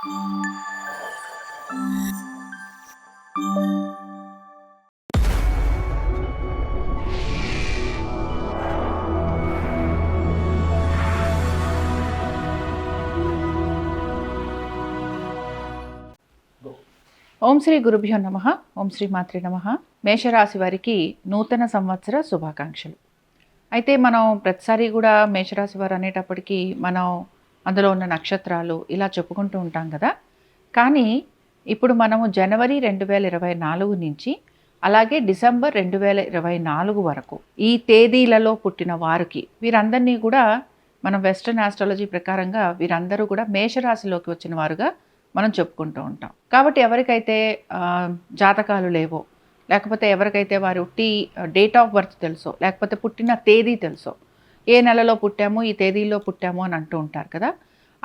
ఓం శ్రీ గురుభ్యో నమ. ఓం శ్రీ మాత్రి నమ. మేషరాశి వారికి నూతన సంవత్సర శుభాకాంక్షలు. అయితే మనం ప్రతిసారి కూడా మేషరాశి వారు అనేటప్పటికీ మనం అందులో ఉన్న నక్షత్రాలు ఇలా చెప్పుకుంటూ ఉంటాం కదా. కానీ ఇప్పుడు మనము జనవరి రెండు వేల ఇరవై నాలుగు నుంచి అలాగే డిసెంబర్ రెండు వేల ఇరవై నాలుగు వరకు ఈ తేదీలలో పుట్టిన వారికి వీరందరినీ కూడా మనం వెస్ట్రన్ ఆస్ట్రాలజీ ప్రకారంగా వీరందరూ కూడా మేషరాశిలోకి వచ్చిన వారుగా మనం చెప్పుకుంటూ ఉంటాం. కాబట్టి ఎవరికైతే జాతకాలు లేవో లేకపోతే ఎవరికైతే వారు టీ డేట్ ఆఫ్ బర్త్ తెలుసో లేకపోతే పుట్టిన తేదీ తెలుసో ఏ నెలలో పుట్టాము ఈ తేదీలో పుట్టాము అని అంటూ ఉంటారు కదా.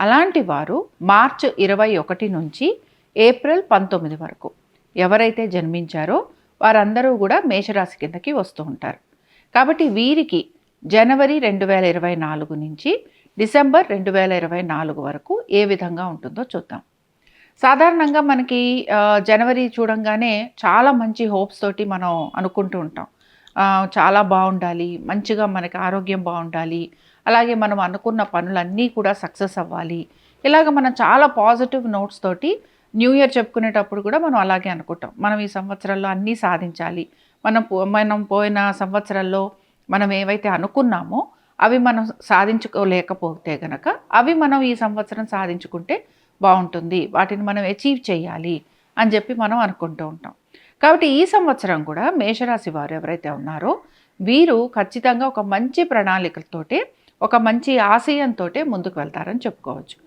అలాంటి వారు మార్చ్ ఇరవై ఒకటి నుంచి ఏప్రిల్ పంతొమ్మిది వరకు ఎవరైతే జన్మించారో వారందరూ కూడా మేషరాశి కిందకి వస్తూ ఉంటారు. కాబట్టి వీరికి జనవరి రెండు వేల ఇరవై నాలుగు నుంచి డిసెంబర్ రెండు వేల ఇరవై నాలుగు వరకు ఏ విధంగా ఉంటుందో చూద్దాం. సాధారణంగా మనకి జనవరి చూడంగానే చాలా మంచి హోప్స్ తోటి మనం అనుకుంటూ ఉంటాం. చాలా బాగుండాలి మంచిగా మనకి ఆరోగ్యం బాగుండాలి అలాగే మనం అనుకున్న పనులన్నీ కూడా సక్సెస్ అవ్వాలి. ఇలాగ మనం చాలా పాజిటివ్ నోట్స్ తోటి న్యూ ఇయర్ చెప్పుకునేటప్పుడు కూడా మనం అలాగే అనుకుంటాం. మనం ఈ సంవత్సరంలో అన్నీ సాధించాలి. మనం పో- మనం పోయిన సంవత్సరంలో మనం ఏవైతే అనుకున్నామో అవి మనం సాధించుకోలేకపోతే గనక అవి మనం ఈ సంవత్సరం సాధించుకుంటే బాగుంటుంది. వాటిని మనం అచీవ్ చేయాలి అని చెప్పి మనం అనుకుంటూ ఉంటాం. కాబట్టి ఈ సంవత్సరం కూడా మేషరాశి వారు ఎవరైతే ఉన్నారో వీరు ఖచ్చితంగా ఒక మంచి ప్రణాళికలతోటే ఒక మంచి ఆశయంతో ముందుకు వెళ్తారని చెప్పుకోవచ్చు.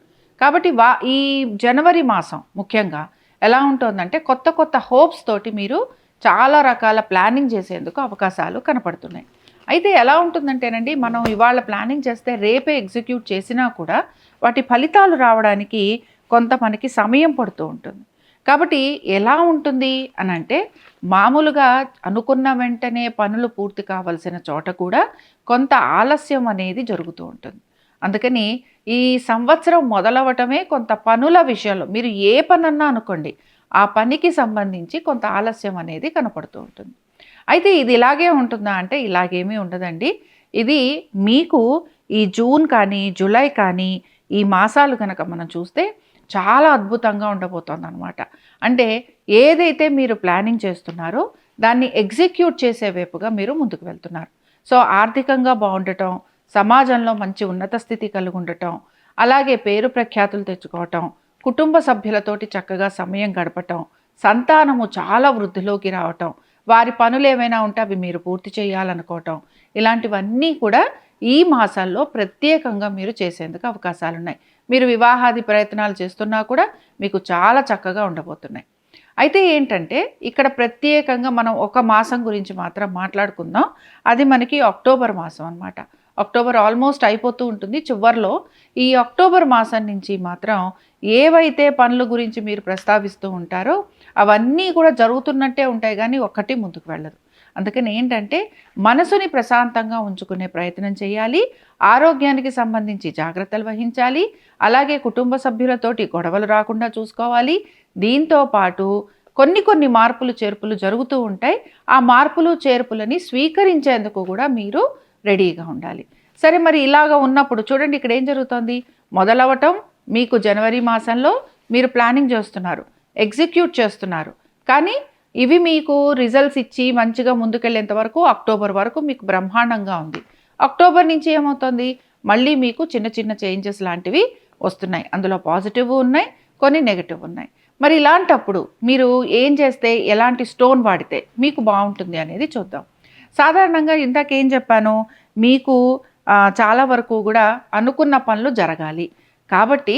కాబట్టి వా ఈ జనవరి మాసం ముఖ్యంగా ఎలా ఉంటుందంటే కొత్త కొత్త హోప్స్ తోటి మీరు చాలా రకాల ప్లానింగ్ చేసేందుకు అవకాశాలు కనపడుతున్నాయి. అయితే ఎలా ఉంటుందంటేనండి మనం ఇవాళ ప్లానింగ్ చేస్తే రేపే ఎగ్జిక్యూట్ చేసినా కూడా వాటి ఫలితాలు రావడానికి కొంత మనకి సమయం పడుతూ ఉంటుంది. కాబట్టి ఎలా ఉంటుంది అని అంటే మామూలుగా అనుకున్న వెంటనే పనులు పూర్తి కావలసిన చోట కూడా కొంత ఆలస్యం అనేది జరుగుతూ ఉంటుంది. అందుకని ఈ సంవత్సరం మొదలవటమే కొంత పనుల విషయంలో మీరు ఏ పనన్నా అనుకోండి ఆ పనికి సంబంధించి కొంత ఆలస్యం అనేది కనపడుతూ ఉంటుంది. అయితే ఇది ఇలాగే ఉంటుందా అంటే ఇలాగేమీ ఉండదండి. ఇది మీకు ఈ జూన్ కానీ జూలై కానీ ఈ మాసాలు కనుక మనం చూస్తే చాలా అద్భుతంగా ఉండబోతోంది అనమాట అంటే ఏదైతే మీరు ప్లానింగ్ చేస్తున్నారో దాన్ని ఎగ్జిక్యూట్ చేసే వైపుగా మీరు ముందుకు వెళ్తున్నారు. సో ఆర్థికంగా బాగుండటం సమాజంలో మంచి ఉన్నత స్థితి కలిగి ఉండటం అలాగే పేరు ప్రఖ్యాతులు తెచ్చుకోవటం కుటుంబ సభ్యులతోటి చక్కగా సమయం గడపటం సంతానము చాలా వృద్ధిలోకి రావటం వారి పనులు ఏమైనా ఉంటే అవి మీరు పూర్తి చేయాలనుకోవటం ఇలాంటివన్నీ కూడా ఈ మాసాల్లో ప్రత్యేకంగా మీరు చేసేందుకు అవకాశాలు ఉన్నాయి మీరు వివాహాది ప్రయత్నాలు చేస్తున్నా కూడా మీకు చాలా చక్కగా ఉండబోతున్నాయి. అయితే ఏంటంటే ఇక్కడ ప్రత్యేకంగా మనం ఒక మాసం గురించి మాత్రం మాట్లాడుకుందాం. అది మనకి అక్టోబర్ మాసం అన్నమాట. అక్టోబర్ ఆల్మోస్ట్ అయిపోతూ ఉంటుంది. చివరిలో ఈ అక్టోబర్ మాసం నుంచి మాత్రం ఏవైతే పనుల గురించి మీరు ప్రస్తావిస్తూ ఉంటారో అవన్నీ కూడా జరుగుతున్నట్టే ఉంటాయి కానీ ఒక్కటి ముందుకు వెళ్ళదు. అందుకని ఏంటంటే మనసుని ప్రశాంతంగా ఉంచుకునే ప్రయత్నం చేయాలి ఆరోగ్యానికి సంబంధించి జాగ్రత్తలు వహించాలి అలాగే కుటుంబ సభ్యులతోటి గొడవలు రాకుండా చూసుకోవాలి. దీంతో పాటు కొన్ని కొన్ని మార్పులు చేర్పులు జరుగుతూ ఉంటాయి. ఆ మార్పులు చేర్పులని స్వీకరించేందుకు కూడా మీరు రెడీగా ఉండాలి. సరే మరి ఇలాగ ఉన్నప్పుడు చూడండి ఇక్కడ ఏం జరుగుతోంది? మొదలవటం మీకు జనవరి మాసంలో మీరు ప్లానింగ్ చేస్తున్నారు ఎగ్జిక్యూట్ చేస్తున్నారు. కానీ ఇవి మీకు రిజల్ట్స్ ఇచ్చి మంచిగా ముందుకెళ్ళేంత వరకు అక్టోబర్ వరకు మీకు బ్రహ్మాండంగా ఉంది. అక్టోబర్ నుంచి ఏమవుతుంది? మళ్ళీ మీకు చిన్న చిన్న చేంజెస్ లాంటివి వస్తున్నాయి. అందులో పాజిటివ్ ఉన్నాయి కొన్ని నెగిటివ్ ఉన్నాయి. మరి ఇలాంటప్పుడు మీరు ఏం చేస్తే ఎలాంటి స్టోన్ వాడితే మీకు బాగుంటుంది అనేది చూద్దాం. సాధారణంగా ఇందాక ఏం చెప్పాను? మీకు చాలా వరకు కూడా అనుకున్న పనులు జరగాలి. కాబట్టి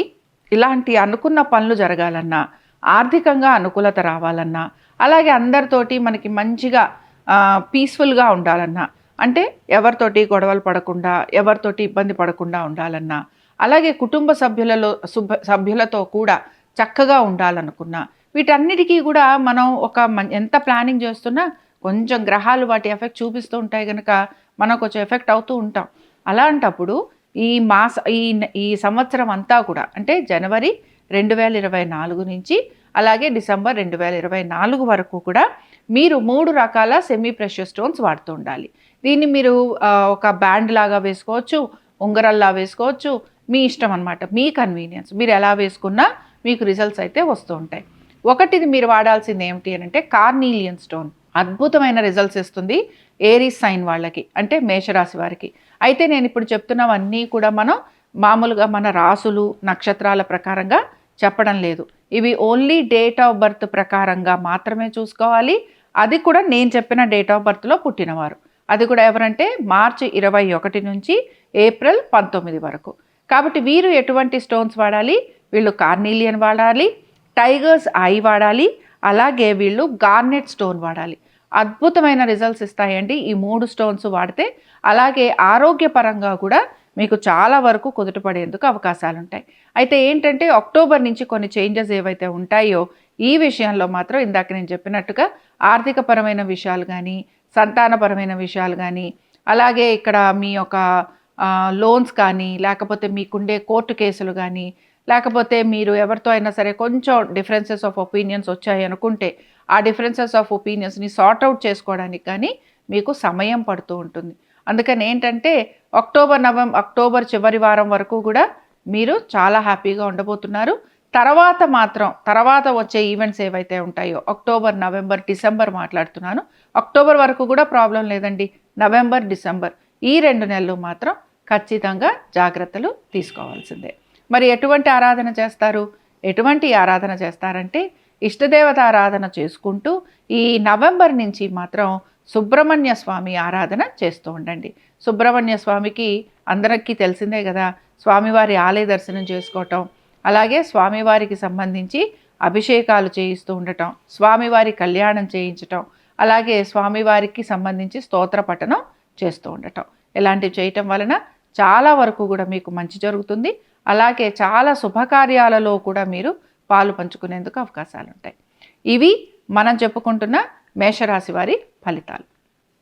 ఇలాంటి అనుకున్న పనులు జరగాలన్నా ఆర్థికంగా అనుకూలత రావాలన్నా అలాగే అందరితోటి మనకి మంచిగా పీస్ఫుల్గా ఉండాలన్నా అంటే ఎవరితోటి గొడవలు పడకుండా ఎవరితోటి ఇబ్బంది పడకుండా ఉండాలన్నా అలాగే కుటుంబ సభ్యులలో సుభ సభ్యులతో కూడా చక్కగా ఉండాలనుకున్నా వీటన్నిటికీ కూడా మనం ఒక మం- ఎంత ప్లానింగ్ చేస్తున్నా కొంచెం గ్రహాలు వాటి ఎఫెక్ట్ చూపిస్తూ ఉంటాయి కనుక మనం కొంచెం ఎఫెక్ట్ అవుతూ ఉంటాం. అలాంటప్పుడు ఈ మాస ఈ ఈ సంవత్సరం అంతా కూడా అంటే జనవరి రెండు వేల ఇరవై నాలుగు నుంచి అలాగే డిసెంబర్ రెండు వేల ఇరవై నాలుగు వరకు కూడా మీరు మూడు రకాల సెమీ ప్రెషర్ స్టోన్స్ వాడుతూ ఉండాలి. దీన్ని మీరు ఒక బ్యాండ్ లాగా వేసుకోవచ్చు ఉంగరల్లా వేసుకోవచ్చు మీ ఇష్టం అనమాట మీ కన్వీనియన్స్ మీరు ఎలా వేసుకున్నా మీకు రిజల్ట్స్ అయితే వస్తూ ఉంటాయి. ఒకటిది మీరు వాడాల్సింది ఏమిటి అని అంటే కార్నీలియన్ స్టోన్ అద్భుతమైన రిజల్ట్స్ ఇస్తుంది ఏరీస్ సైన్ వాళ్ళకి అంటే మేషరాశి వారికి. అయితే నేను ఇప్పుడు చెప్తున్నవన్నీ కూడా మనం మామూలుగా మన రాసులు నక్షత్రాల ప్రకారంగా చెప్పడం లేదు. ఇవి ఓన్లీ డేట్ ఆఫ్ బర్త్ ప్రకారంగా మాత్రమే చూసుకోవాలి. అది కూడా నేను చెప్పిన డేట్ ఆఫ్ బర్త్లో పుట్టినవారు. అది కూడా ఎవరంటే మార్చి ఇరవై ఒకటి నుంచి ఏప్రిల్ పంతొమ్మిది వరకు. కాబట్టి వీరు ఎటువంటి స్టోన్స్ వాడాలి? వీళ్ళు కార్నీలియన్ వాడాలి టైగర్స్ ఐ వాడాలి అలాగే వీళ్ళు గార్నెట్ స్టోన్ వాడాలి. అద్భుతమైన రిజల్ట్స్ ఇస్తాయండి ఈ మూడు స్టోన్స్ వాడితే. అలాగే ఆరోగ్యపరంగా కూడా మీకు చాలా వరకు కుదుటపడేందుకు అవకాశాలు ఉంటాయి అయితే ఏంటంటే అక్టోబర్ నుంచి కొన్ని చేంజెస్ ఏవైతే ఉంటాయో ఈ విషయంలో మాత్రం ఇందాక నేను చెప్పినట్టుగా ఆర్థికపరమైన విషయాలు కానీ సంతానపరమైన విషయాలు కానీ అలాగే ఇక్కడ మీ యొక్క లోన్స్ కానీ లేకపోతే మీకుండే కోర్టు కేసులు కానీ లేకపోతే మీరు ఎవరితో అయినా సరే కొంచెం డిఫరెన్సెస్ ఆఫ్ ఒపీనియన్స్ వచ్చాయి అనుకుంటే ఆ డిఫరెన్సెస్ ఆఫ్ ఒపీనియన్స్ని సార్ట్ అవుట్ చేసుకోవడానికి కానీ మీకు సమయం పడుతూ ఉంటుంది. అందుకని ఏంటంటే అక్టోబర్ నవంబర్ అక్టోబర్ చివరి వారం వరకు కూడా మీరు చాలా హ్యాపీగా ఉండబోతున్నారు. తర్వాత మాత్రం తర్వాత వచ్చే ఈవెంట్స్ ఏవైతే ఉంటాయో అక్టోబర్ నవంబర్ డిసెంబర్ మాట్లాడుతున్నాను. అక్టోబర్ వరకు కూడా ప్రాబ్లం లేదండి. నవంబర్ డిసెంబర్ ఈ రెండు నెలలు మాత్రం ఖచ్చితంగా జాగ్రత్తలు తీసుకోవాల్సిందే. మరి ఎటువంటి ఆరాధన చేస్తారు? ఎటువంటి ఆరాధన చేస్తారంటే ఇష్టదేవత ఆరాధన చేసుకుంటూ ఈ నవంబర్ నుంచి మాత్రం సుబ్రహ్మణ్య స్వామి ఆరాధన చేస్తూ ఉండండి. సుబ్రహ్మణ్య స్వామికి అందరికీ తెలిసిందే కదా స్వామివారి ఆలయ దర్శనం చేసుకోవటం అలాగే స్వామివారికి సంబంధించి అభిషేకాలు చేయిస్తూ ఉండటం స్వామివారి కళ్యాణం చేయించటం అలాగే స్వామివారికి సంబంధించి స్తోత్ర పఠనం చేస్తూ ఉండటం. ఇలాంటివి చేయటం వలన చాలా వరకు కూడా మీకు మంచి జరుగుతుంది. అలాగే చాలా శుభకార్యాలలో కూడా మీరు పాలు పంచుకునేందుకు అవకాశాలు ఉంటాయి ఇవి మనం చెప్పుకుంటున్న మేషరాశి వారి ఫలితాలు.